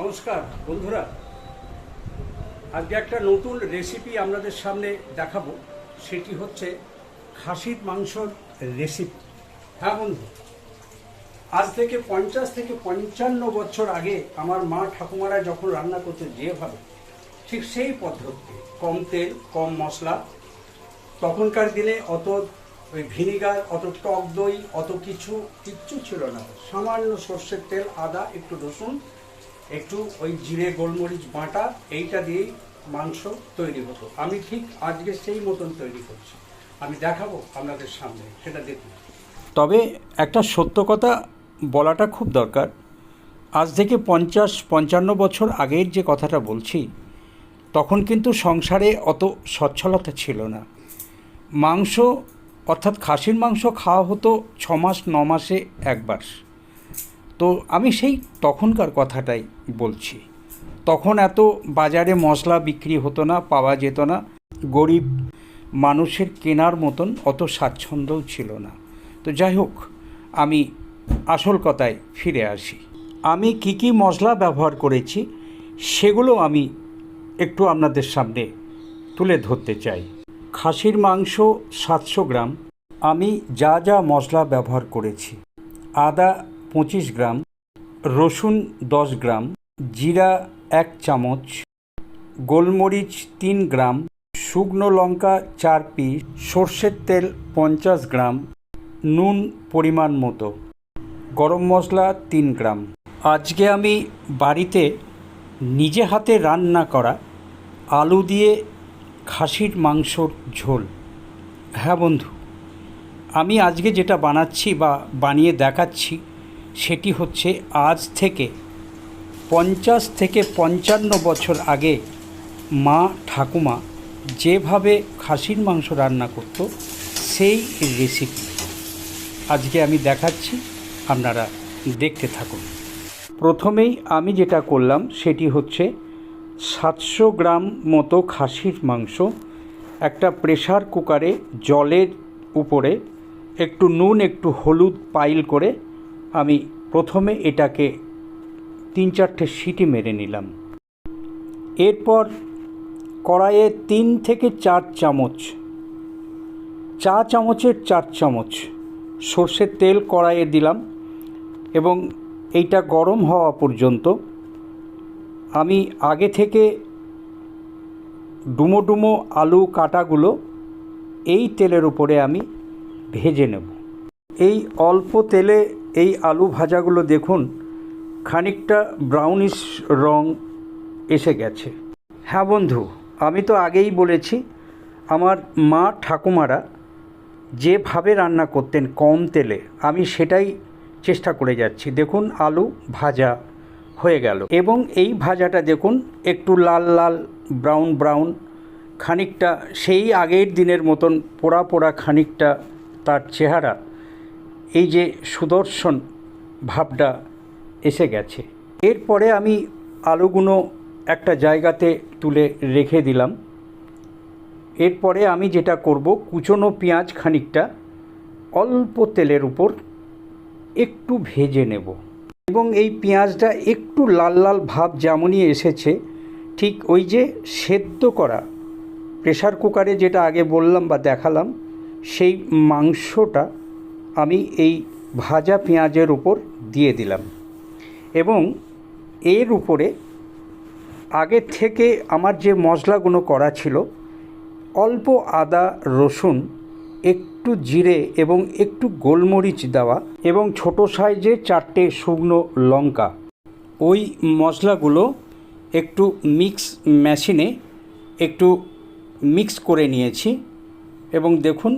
নমস্কার, বন্ধুরা। আজকে একটা নতুন রেসিপি আপনাদের সামনে দেখাবো। সেটি হচ্ছে খাসির মাংসর রেসিপি হ্যাঁ বন্ধু? আজ থেকে পঞ্চাশ থেকে পঞ্চান্ন বছর আগে আমার মা ঠাকুমারা যখন রান্না করতে যেভাবে, ঠিক সেই পদ্ধতি কম তেল, কম মশলা, তখনকার দিনে অত ওই ভিনিগার, অত টক দই, অত কিছু কিচ্ছু ছিল না। সামান্য সর্ষের তেল, আদা, একটু রসুন একটু ওই জিরে, গোলমরিচ বাটা, এইটা দিয়েই মাংস তৈরি হতো। আমি ঠিক আজকে সেই মতন তৈরি করছি। আমি দেখাবো আপনাদের সামনে, সেটা দেখুন। তবে একটা সত্য কথা বলাটা খুব দরকার। আজ থেকে পঞ্চাশ, পঞ্চান্ন বছর আগের যে কথাটা বলছি, তখন কিন্তু সংসারে অত সচ্ছলতা ছিল না। মাংস, অর্থাৎ খাসির মাংস খাওয়া হতো ছ মাস, ন মাসে একবার। তো আমি সেই তখনকার কথাটাই বলছি। তখন এত বাজারে মশলা বিক্রি হতো না, পাওয়া যেত না। গরিব মানুষের কেনার মতন অত স্বাচ্ছন্দ্যও ছিল না। তো যাই হোক, আমি আসল কথায় ফিরে আসি। আমি কি কি মশলা ব্যবহার করেছি, সেগুলো আমি একটু আপনাদের সামনে তুলে ধরতে চাই। খাসির মাংস সাতশো গ্রাম। আমি যা যা মশলা ব্যবহার করেছি, আদা পঁচিশ গ্রাম, রসুন দশ গ্রাম, জিরা এক চামচ, গোলমরিচ তিন গ্রাম, শুকনো লঙ্কা চার পিস, সর্ষের তেল পঞ্চাশ গ্রাম, নুন পরিমাণ মতো, গরম মশলা তিন গ্রাম। আজকে আমি বাড়িতে নিজে হাতে রান্না করা আলু দিয়ে খাসির মাংসর ঝোল। হ্যাঁ বন্ধু, আমি আজকে যেটা বানাচ্ছি বা বানিয়ে দেখাচ্ছি সেটি হচ্ছে আজ থেকে পঞ্চাশ থেকে পঞ্চান্ন বছর আগে মা ঠাকুমা যেভাবে খাসির মাংস রান্না করতো, সেই রেসিপি আজকে আমি দেখাচ্ছি, আপনারা দেখতে থাকুন। প্রথমেই আমি যেটা করলাম, সেটি হচ্ছে সাতশো গ্রাম মতো খাসির মাংস, একটা প্রেসার কুকারে জলের উপরে একটু নুন, একটু হলুদ পাইল করে আমি প্রথমে এটাকে তিন চারটে সিটি মেরে নিলাম। এরপর কড়াইয়ে তিন থেকে চার চামচ, চা চামচের চার চামচ সর্ষের তেল কড়াইয়ে দিলাম এবং এইটা গরম হওয়া পর্যন্ত আমি আগে থেকে ডুমো ডুমো আলু কাটাগুলো এই তেলের উপরে আমি ভেজে নেব। এই অল্প তেলে এই আলু ভাজাগুলো দেখুন, খানিকটা ব্রাউনিশ রং এসে গেছে। হ্যাঁ বন্ধু, আমি তো আগেই বলেছি, আমার মা ঠাকুমারা যেভাবে রান্না করতেন কম তেলে, আমি সেটাই চেষ্টা করে যাচ্ছি। দেখুন, আলু ভাজা হয়ে গেল। এবং এই ভাজাটা দেখুন, একটু লাল লাল ব্রাউন ব্রাউন খানিকটা সেই আগের দিনের মতন পোড়া পোড়া খানিকটা তার চেহারা। এই যে সুদর্শন ভাবটা এসে গেছে। এরপরে আমি আলুগুলো একটা জায়গাতে তুলে রেখে দিলাম। এরপরে আমি যেটা করব, কুচনো পেঁয়াজ খানিকটা অল্প তেলের উপর একটু ভেজে নেব। এবং এই পেঁয়াজটা একটু লাল লাল ভাব যেমনই এসেছে, ঠিক ওই যে সেদ্ধ করা প্রেশার কুকারে যেটা আগে বললাম বা দেখালাম, সেই মাংসটা আমি এই ভাজা পেঁয়াজের উপর দিয়ে দিলাম। এবং এর উপরে আগে থেকে আমার যে মশলাগুলো করা ছিল, অল্প আদা, রসুন, একটু জিরে এবং একটু গোলমরিচ দেওয়া এবং ছোট সাইজে চারটে শুকনো লঙ্কা, ওই মশলাগুলো একটু মিক্স মেশিনে একটু মিক্স করে নিয়েছি। এবং দেখুন,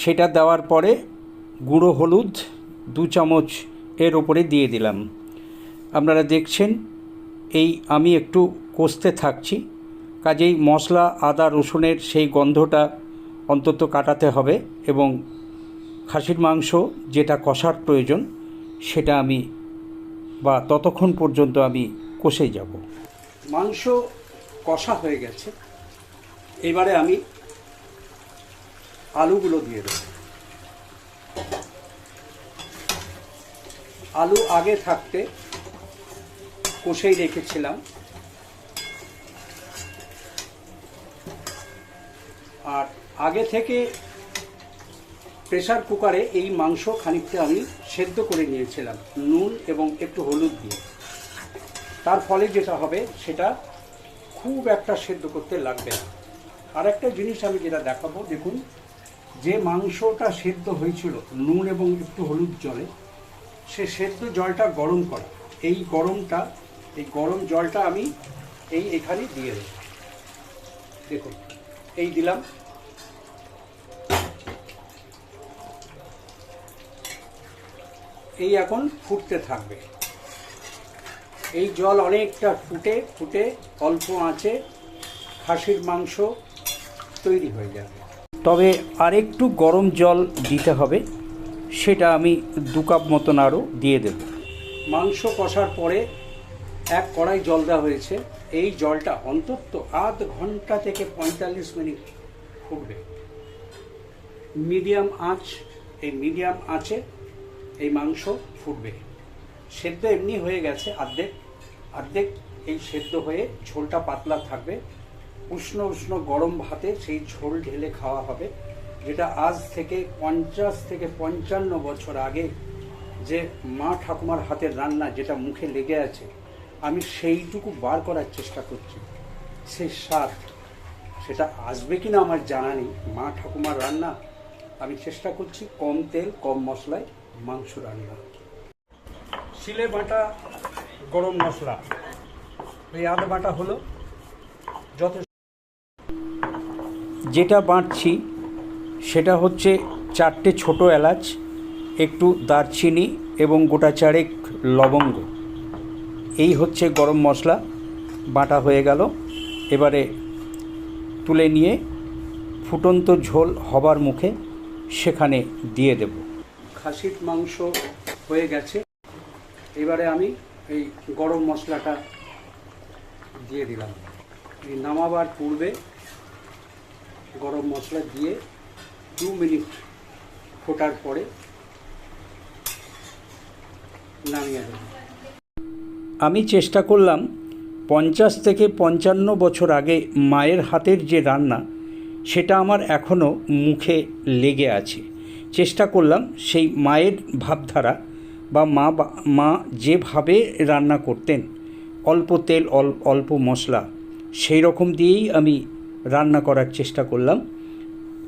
সেটা দেওয়ার পরে গুঁড়ো হলুদ দু চামচ এর ওপরে দিয়ে দিলাম। আপনারা দেখছেন, এই আমি একটু কষতে থাকছি। কাজেই মশলা, আদা, রসুনের সেই গন্ধটা অন্তত কাটাতে হবে এবং খাসির মাংস যেটা কষার প্রয়োজন, সেটা আমি বা ততক্ষণ পর্যন্ত আমি কষে যাব। মাংস কষা হয়ে গেছে। এবারে আমি আলুগুলো দিয়ে দেবো। আলু আগে থাকতে কষেই রেখেছিলাম। আর আগে থেকে প্রেসার কুকারে এই মাংস খানিকটা আমি সেদ্ধ করে নিয়েছিলাম, নুন এবং একটু হলুদ দিয়ে। তার ফলে যেটা হবে সেটা খুব একটা সেদ্ধ করতে লাগবে না। আর একটা জিনিস আমি যেটা দেখাবো, দেখুন, যে মাংসটা সেদ্ধ হয়েছিল নুন এবং একটু হলুদ জলে সে সেদ্ধ জলটা গরম করা। এই গরমটা, এই গরম জলটা আমি এই এখানে দিয়ে দেব। দেখুন, এই দিলাম। এই এখন ফুটতে থাকবে। এই জল অনেকটা ফুটে ফুটে অল্প আঁচে খাসির মাংস তৈরি হয়ে যাবে। তবে আরেকটু গরম জল দিতে হবে। সেটা আমি দু কাপ মতন আরও দিয়ে দেব। মাংস কষার পরে এক কড়াই জল দেওয়া হয়েছে। এই জলটা অন্তত আধ ঘণ্টা থেকে পঁয়তাল্লিশ মিনিট ফুটবে। মিডিয়াম আঁচ, এই মিডিয়াম আঁচে এই মাংস ফুটবে। সেদ্ধ এমনি হয়ে গেছে অর্ধেক অর্ধেক এই সেদ্ধ হয়ে ঝোলটা পাতলা থাকবে। উষ্ণ উষ্ণ গরম ভাতে সেই ঝোল ঢেলে খাওয়া হবে। যেটা আজ থেকে পঞ্চাশ থেকে পঞ্চান্ন বছর আগে যে মা ঠাকুমার হাতের রান্না যেটা মুখে লেগে আছে, আমি সেইটুকু বার করার চেষ্টা করছি। সেই স্বাদ, সেটা আসবে কি না আমার জানা নেই। মা ঠাকুমার রান্না, আমি চেষ্টা করছি কম তেল, কম মশলায় মাংস রান্না। শিলে বাটা, গরম মশলা। এই আধ বাটা হলো যথেষ্ট। যেটা বাঁটছি সেটা হচ্ছে চারটে ছোট এলাচ, একটু দারচিনি এবং গোটা চারেক লবঙ্গ। এই হচ্ছে গরম মশলা, বাটা হয়ে গেল। এবারে তুলে নিয়ে ফুটন্ত ঝোল হবার মুখে সেখানে দিয়ে দেব। খাসির মাংস হয়ে গেছে। এবারে আমি এই গরম মশলাটা দিয়ে দিলাম। এই নামাবার পূর্বে গরম মশলা দিয়ে দু মিনিট ফোটার পরে নামিয়ে আমি চেষ্টা করলাম পঞ্চাশ থেকে পঞ্চান্ন বছর আগে মায়ের হাতের যে রান্না, সেটা আমার এখনও মুখে লেগে আছে। চেষ্টা করলাম সেই মায়ের ভাবধারা বা মা মা যেভাবে রান্না করতেন, অল্প তেল, অল- অল্প মশলা সেই রকম দিয়েই আমি রান্না করার চেষ্টা করলাম।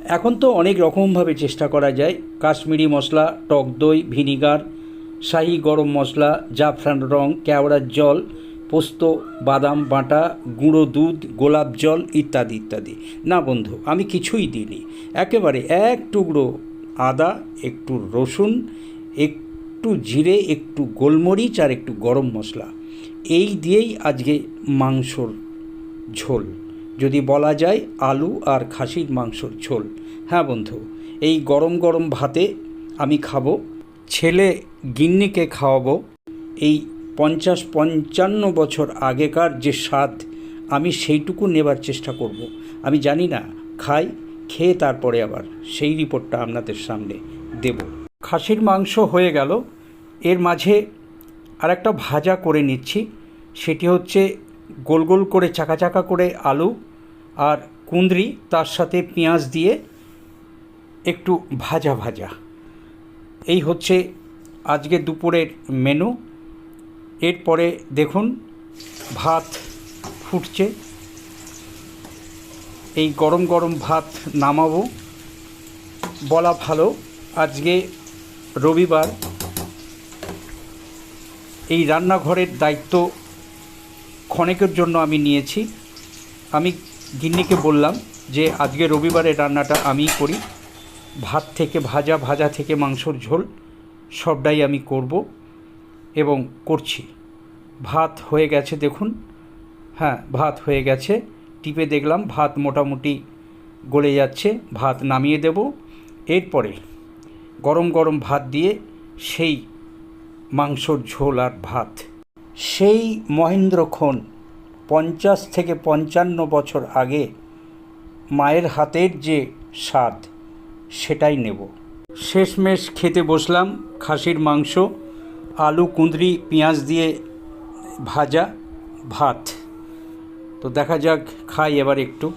এখন তো অনেক রকমভাবে চেষ্টা করা যায়। কাশ্মীরি মশলা, টক দই, ভিনিগার, শাহি গরম মশলা, জাফরান রং, কেওড়ার জল, পোস্ত, বাদাম বাটা, গুঁড়ো দুধ, গোলাপ জল ইত্যাদি ইত্যাদি। না বন্ধু, আমি কিছুই দিইনি। একেবারে এক টুকরো আদা, একটু রসুন, একটু জিরে, একটু গোলমরিচ আর একটু গরম মশলা। এই দিয়েই আজকে মাংসর ঝোল। যদি বলা যায় আলু আর খাসির মাংসর ঝোল হ্যাঁ বন্ধু, এই গরম গরম ভাতে আমি খাব, ছেলে গিন্নিকে খাওয়াবো, এই পঞ্চাশ পঞ্চান্ন বছর আগেকার যে স্বাদ, আমি সেইটুকু নেবার চেষ্টা করব। আমি জানি না, খাই, খেয়ে তারপরে আবার সেই রিপোর্টটা আপনাদের সামনে দেব খাসির মাংস হয়ে গেল, এর মাঝে আর একটা ভাজা করে নিচ্ছি, সেটি হচ্ছে গোল গোল করে, চাকা চাকা করে আলু আর কুঁদরি, তার সাথে পেঁয়াজ দিয়ে একটু ভাজা ভাজা। এই হচ্ছে আজকে দুপুরের মেনু। এরপরে দেখুন, ভাত ফুটছে। এই গরম গরম ভাত নামাবো। বলা ভালো, আজকে রবিবার। এই রান্নাঘরের দায়িত্ব ক্ষণেকের জন্য আমি নিয়েছি। আমি গিন্নিকে বললাম যে, আজকে রবিবারের রান্নাটা আমিই করি। ভাত থেকে ভাজা ভাজা থেকে মাংসর ঝোল, সবটাই আমি করব এবং করছি। ভাত হয়ে গেছে, দেখুন। হ্যাঁ ভাত হয়ে গেছে। টিপে দেখলাম ভাত মোটামুটি গলে যাচ্ছে। ভাত নামিয়ে দেব। এরপরে গরম গরম ভাত দিয়ে সেই মাংসর ঝোল আর ভাত সেই মহেন্দ্রক্ষণ পঞ্চাশ থেকে পঞ্চান্ন বছর আগে মায়ের হাতের যে স্বাদ, সেটাই নেব। শেষমেশ খেতে বসলাম খাসির মাংস, আলু, কুঁদরি, পেঁয়াজ দিয়ে ভাজা ভাত। তো দেখা যাক, খাই এবার একটু।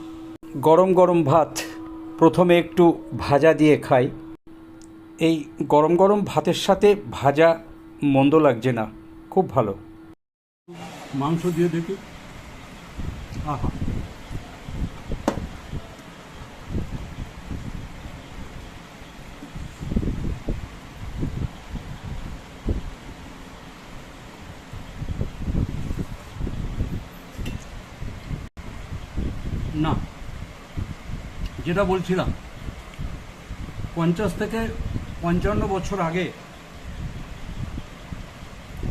গরম গরম ভাত, প্রথমে একটু ভাজা দিয়ে খাই। এই গরম গরম ভাতের সাথে ভাজা মন্দ লাগছে না, খুব ভালো। মাংস দিয়ে দেখি। আহা। না যেটা বলছিলাম পঞ্চাশ থেকে পঞ্চান্ন বছর আগে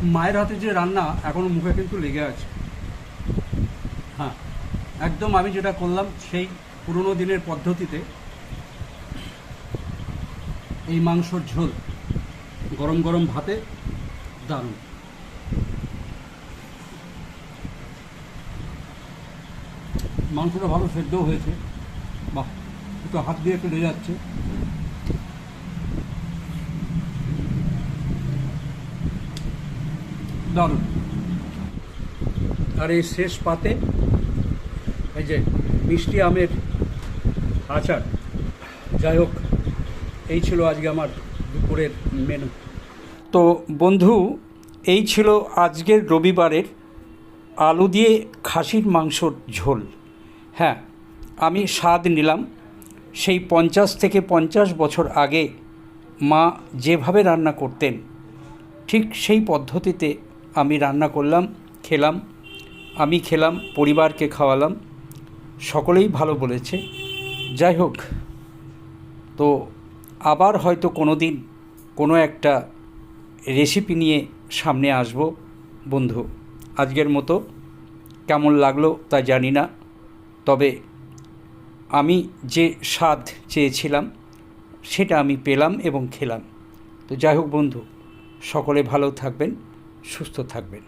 মায়ের হাতে যে রান্না, এখনও মুখে কিন্তু লেগে আছে। হ্যাঁ একদম আমি যেটা করলাম সেই পুরনো দিনের পদ্ধতিতে এই মাংসর ঝোল, গরম গরম ভাতে দারুণ। মাংসটা ভালো সেদ্ধও হয়েছে। বাহ, একটু হাত দিয়ে কেটে যাচ্ছে। দারুণ। আর এই শেষ পাতে এই যে মিষ্টি আমের আচার, যাই হোক, এই ছিল আজকে আমার দুপুরের মেনু তো বন্ধু, এই ছিল আজকের রবিবারের আলু দিয়ে খাসির মাংসর ঝোল। হ্যাঁ আমি স্বাদ নিলাম। সেই পঞ্চাশ থেকে পঞ্চাশ বছর আগে মা যেভাবে রান্না করতেন, ঠিক সেই পদ্ধতিতে আমি রান্না করলাম, খেলাম, আমি খেলাম, পরিবারকে খাওয়ালাম, সকলেই ভালো বলেছে। যাই হোক, তো আবার হয়তো কোনো দিন কোনো একটা রেসিপি নিয়ে সামনে আসব বন্ধু। আজকের মতো কেমন লাগল তা জানি না, তবে আমি যে স্বাদ চেয়েছিলাম সেটা আমি পেলাম এবং খেলাম। তো যাই হোক বন্ধু, সকলে ভালো থাকবেন। সুস্থ থাকবেন।